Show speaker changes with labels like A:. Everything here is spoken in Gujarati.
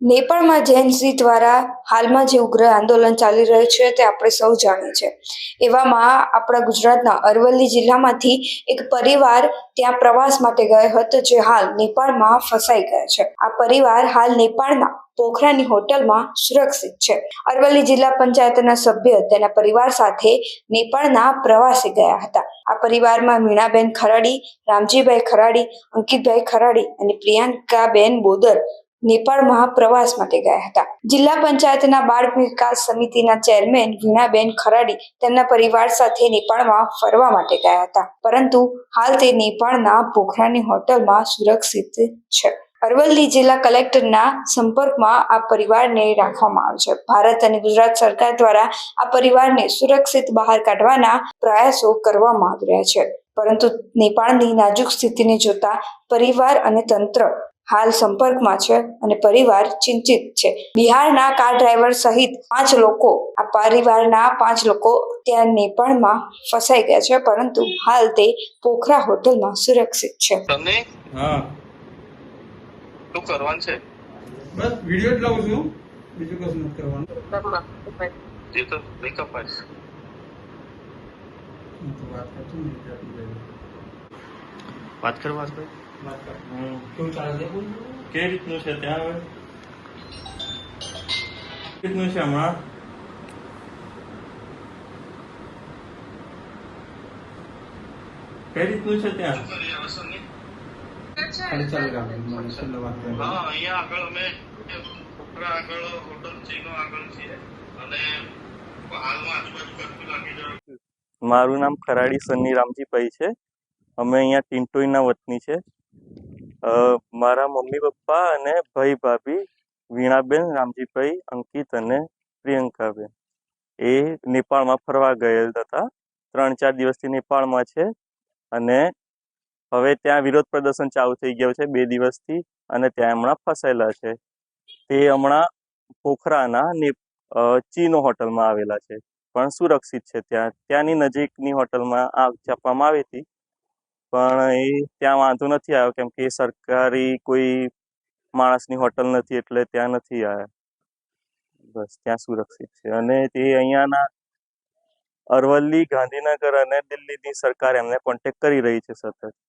A: નેપાળમાં જેએનસી દ્વારા હાલમાં જે ઉગ્ર આંદોલન ચાલી રહ્યું છે તે આપણે સૌ જાણીએ છીએ. એવામાં આપણા ગુજરાતના અરવલ્લી જિલ્લામાંથી એક પરિવાર ત્યાં પ્રવાસ માટે ગયો હતો, જે હાલ નેપાળમાં ફસાઈ ગયો છે. આ પરિવાર હાલ નેપાળના પોખરાની હોટલમાં સુરક્ષિત છે. અરવલ્લી જિલ્લા પંચાયતના સભ્ય તેના પરિવાર સાથે નેપાળના પ્રવાસે ગયા હતા. આ પરિવારમાં મીણાબેન ખરાડી, રામજીભાઈ ખરાડી, અંકિતભાઈ ખરાડી અને પ્રિયંકાબેન બોદર નેપાળમાં પ્રવાસ માટે ગયા હતા. જિલ્લા પંચાયતના બાળ વિકાસ સમિતિના ચેરમેન વીણાબેન ખરાડી તેમના પરિવાર સાથે નેપાળમાં ફરવા માટે ગયા હતા. પરંતુ હાલ તે નેપાળના પોખરાની હોટલમાં સુરક્ષિત છે. અરવલ્લી જિલ્લા કલેક્ટરના સંપર્કમાં આ પરિવારને રાખવામાં આવ્યો છે. ભારત અને ગુજરાત સરકાર દ્વારા આ પરિવારને સુરક્ષિત બહાર કાઢવાના પ્રયાસો કરવામાં આવી રહ્યા છે. પરંતુ નેપાળની નાજુક સ્થિતિને જોતા પરિવાર અને તંત્ર હાલ સંપર્કમાં છે અને પરિવાર ચિંતિત છે. બિહારના કાર ડ્રાઈવર સહિત પાંચ લોકો આ પરિવારના પાંચ લોકો ત્યાં નેપાળમાં ફસાઈ ગયા છે પરંતુ હાલ તે પોખરા હોટલમાં સુરક્ષિત છે.
B: તમને
C: હા.
B: શું કરવાનું છે?
C: બસ વિડિયો જ લાવું છું. બીજું કશું નથી કરવાનું.
B: જે તો નહીં
C: આવીશ વાત કરતો ગુજરાતી ભાઈ. કેવું ચાલે છે? બોલ?
D: રીતનું છે ત્યાં હવે? કેટલું છે હમણાં? કઈ રીતનું છે ત્યાં?
C: ખાલી ચાલુ મને વાત કરી
B: હા અહીંયા આગળ અમે આગળ હોટલ ચીનો આગળ છીએ. અને હાલમાં આજુબાજુ કરફ્યુ લાગી
D: મારું નામ ખરાડી સન્ની રામજી ભાઈ છે. અમે અહીંયા ટિન્ટોઈના વતની છે. મારા મમ્મી પપ્પા અને ભાઈ ભાભી, વીણાબેન, રામજીભાઈ, અંકિત અને પ્રિયંકાબેન. એ નેપાળમાં ફરવા ગયેલ હતા. ત્રણ ચાર દિવસથી નેપાળમાં છે અને હવે ત્યાં વિરોધ પ્રદર્શન ચાલુ થઈ ગયું છે બે દિવસથી અને ત્યાં હમણાં ફસાયેલા છે. તે હમણાં પોખરાના ચીનો હોટલમાં આવેલા છે. પણ સુરક્ષિત છે ત્યાં. ત્યાંની નજીકની હોટલમાં આપવામાં આવી હતી. પણ એ ત્યાં વાંધો નથી આવ્યો, કેમ કે એ સરકારી કોઈ માણસની હોટલ નથી, એટલે ત્યાં નથી આવ્યા. બસ, ત્યાં સુરક્ષિત છે. અને તે અહીંયાના અરવલ્લી ગાંધીનગર અને દિલ્હીની સરકાર એમને કોન્ટેક્ટ કરી રહી છે સતત.